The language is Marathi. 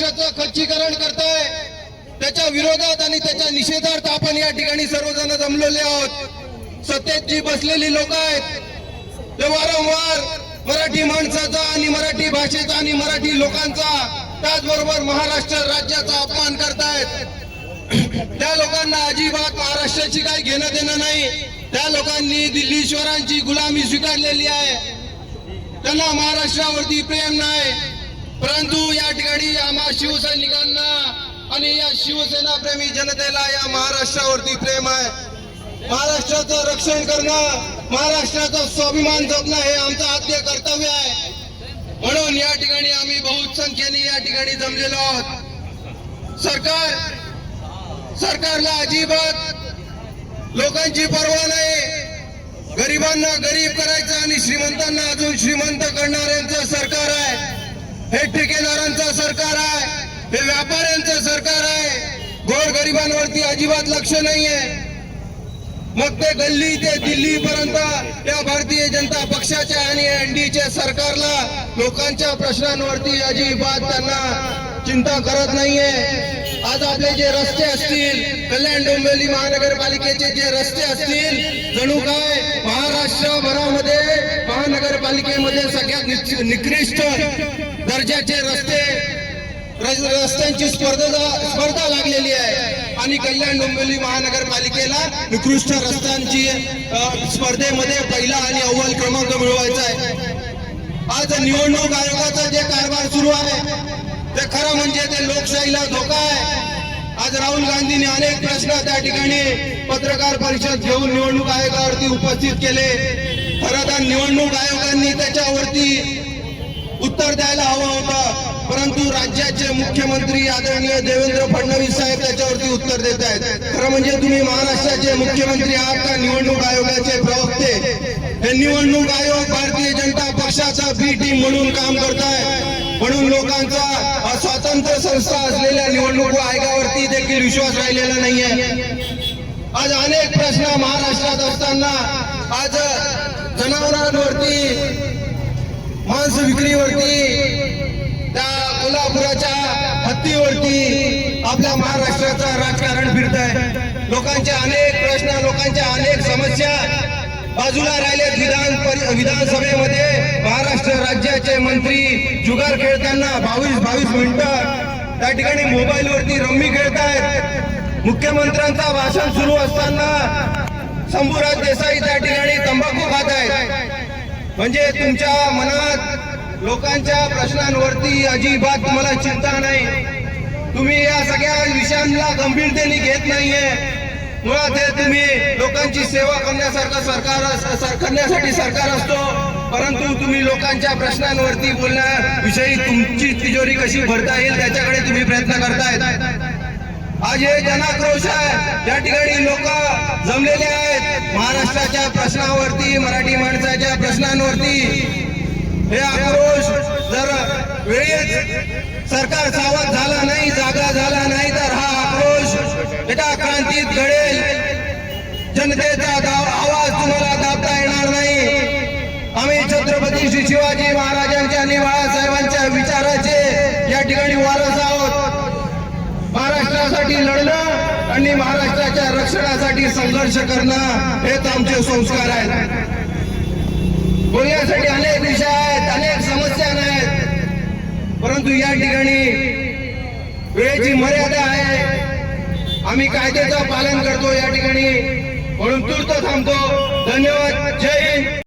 महाराष्ट्राचं खच्चीकरण करताय. त्याच्या विरोधात आणि त्याच्या निषेधार्थ आपण या ठिकाणी सर्वजण जमलेले आहोत. सत्तेत जी बसलेली लोक आहेत. ते वारंवार मराठी माणसाचा आणि मराठी भाषेचा आणि मराठी लोकांचा त्याचबरोबर महाराष्ट्र राज्याचा अपमान करतायत. त्या लोकांना अजिबात महाराष्ट्राची काही घेणं देणं नाही. त्या लोकांनी दिल्लीश्वरांची गुलामी स्वीकारलेली आहे. त्यांना महाराष्ट्रावरती प्रेम नाही. परंतु या ठिकाणी आम्हा शिवसैनिकांना आणि या शिवसेना प्रेमी जनतेला या महाराष्ट्रावरती प्रेम आहे. महाराष्ट्राचं रक्षण करणं महाराष्ट्राचा स्वाभिमान जपणं हे आमचं आद्य कर्तव्य आहे. म्हणून या ठिकाणी आम्ही बहुसंख्येने या ठिकाणी जमलेलो आहोत. सरकार सरकारला अजिबात लोकांची पर्वा नाही. गरिबांना गरीब करायचं आणि श्रीमंतांना अजून श्रीमंत करणाऱ्यांचं सरकार आहे. हे ठेकेदारांचं सरकार आहे हे व्यापाऱ्यांचं सरकार आहे. गोर गरिबांवरती अजिबात लक्ष नाहीये. मग ते गल्ली ते दिल्ली पर्यंत या भारतीय जनता पक्षाच्या आणि एनडीच्या सरकारला लोकांच्या प्रश्नांवरती अजिबात त्यांना चिंता करत नाहीये. आज आपले जे रस्ते असतील कल्याण डोंबिवली महानगरपालिकेचे जे रस्ते असतील जणू काय महाराष्ट्रभरामध्ये महानगरपालिकेमध्ये सगळ्यात निकृष्ट दर्जाचे रस्ते रस्त्यांची स्पर्धा स्पर्धा लागलेली आहे. आणि कल्याण डोंबिवली महानगरपालिकेला निकृष्ट रस्त्यांची स्पर्धेमध्ये पहिला आणि अव्वल क्रमांक मिळवायचा आहे. आज निवडणूक आयोगाचा जे कारभार सुरू आहे ते खरं म्हणजे ते लोकशाहीला धोका आहे. आज राहुल गांधींनी अनेक प्रश्न त्या ठिकाणी पत्रकार परिषद घेऊन निवडणूक आयोगावरती उपस्थित केले. खरं तर निवडणूक आयोगांनी त्याच्यावरती उत्तर द्यायला हवं होतं. परंतु राज्याचे मुख्यमंत्री आदरणीय देवेंद्र फडणवीस साहेब त्याच्यावरती उत्तर देत आहेत. खरं म्हणजे तुम्ही महाराष्ट्राचे मुख्यमंत्री आहात का निवडणूक आयोगाचे प्रवक्ते? हे निवडणूक आयोग भारतीय जनता पक्षाचा बी टीम म्हणून काम करताय. म्हणून लोकांचा स्वातंत्र्य संस्था असलेल्या निवडणूक आयोगावरती देखील विश्वास राहिलेला नाहीये. आज अनेक प्रश्न महाराष्ट्रात असताना आज जनावरांवरती मांस विक्रीवरती त्या कोल्हापुराच्या हत्तीवरती आपल्या महाराष्ट्राचा राजकारण फिरत आहे लोकांचे अनेक प्रश्न लोकांच्या अनेक समस्या बाजूला राहिले विधान परि- विधानसभेमध्ये महाराष्ट्र राज्याचे मंत्री जुगार खेळताना बावीस बावीस मिनिटं. त्या ठिकाणी मोबाईलवरती रम्मी खेळतायत. मुख्यमंत्र्यांचा भाषण सुरू असताना शंभूराज देसाई त्या ठिकाणी तंबाखू खात आहेत म्हणजे तुमच्या मनात लोकांच्या प्रश्नांवरती अजिबात तुम्हाला चिंता नाही. तुम्ही या सगळ्या विषयांना गंभीरतेने घेत नाहीये. मुळात हे तुम्ही लोकांची सेवा करण्यासारखं सरकार करण्यासाठी सरकार असतो. परंतु तुम्ही लोकांच्या प्रश्नांवरती बोलण्याविषयी तुमची तिजोरी कशी भरता येईल त्याच्याकडे तुम्ही प्रयत्न करतायत. आज हे जनाक्रोश आहे. या ठिकाणी लोक जमलेले आहेत. महाराष्ट्राच्या प्रश्नावरती मराठी माणसाच्या प्रश्नांवरती. हे आक्रोश जर वेळेत सरकार सावध झाला नाही जागा झाला नाही तर हा आक्रोश एका क्रांतीत घडेल जनतेचा आवाज तुम्हाला दाबता येणार नाही. आम्ही छत्रपती श्री शिवाजी महाराजांच्या आणि बाळासाहेबांच्या विचाराचे या ठिकाणी वारस आहोत. महाराष्ट्रासाठी लढणं आणि महाराष्ट्राच्या रक्षणासाठी संघर्ष करणं हेच आमचे संस्कार आहेत. बोलण्यासाठी अनेक विषय आहेत अनेक समस्या आहेत. परंतु या ठिकाणी वेळेची मर्यादा आहे. आम्ही कायद्याचं पालन करतो या ठिकाणी. म्हणून तूर्त थांबतो. धन्यवाद. जय हिंद.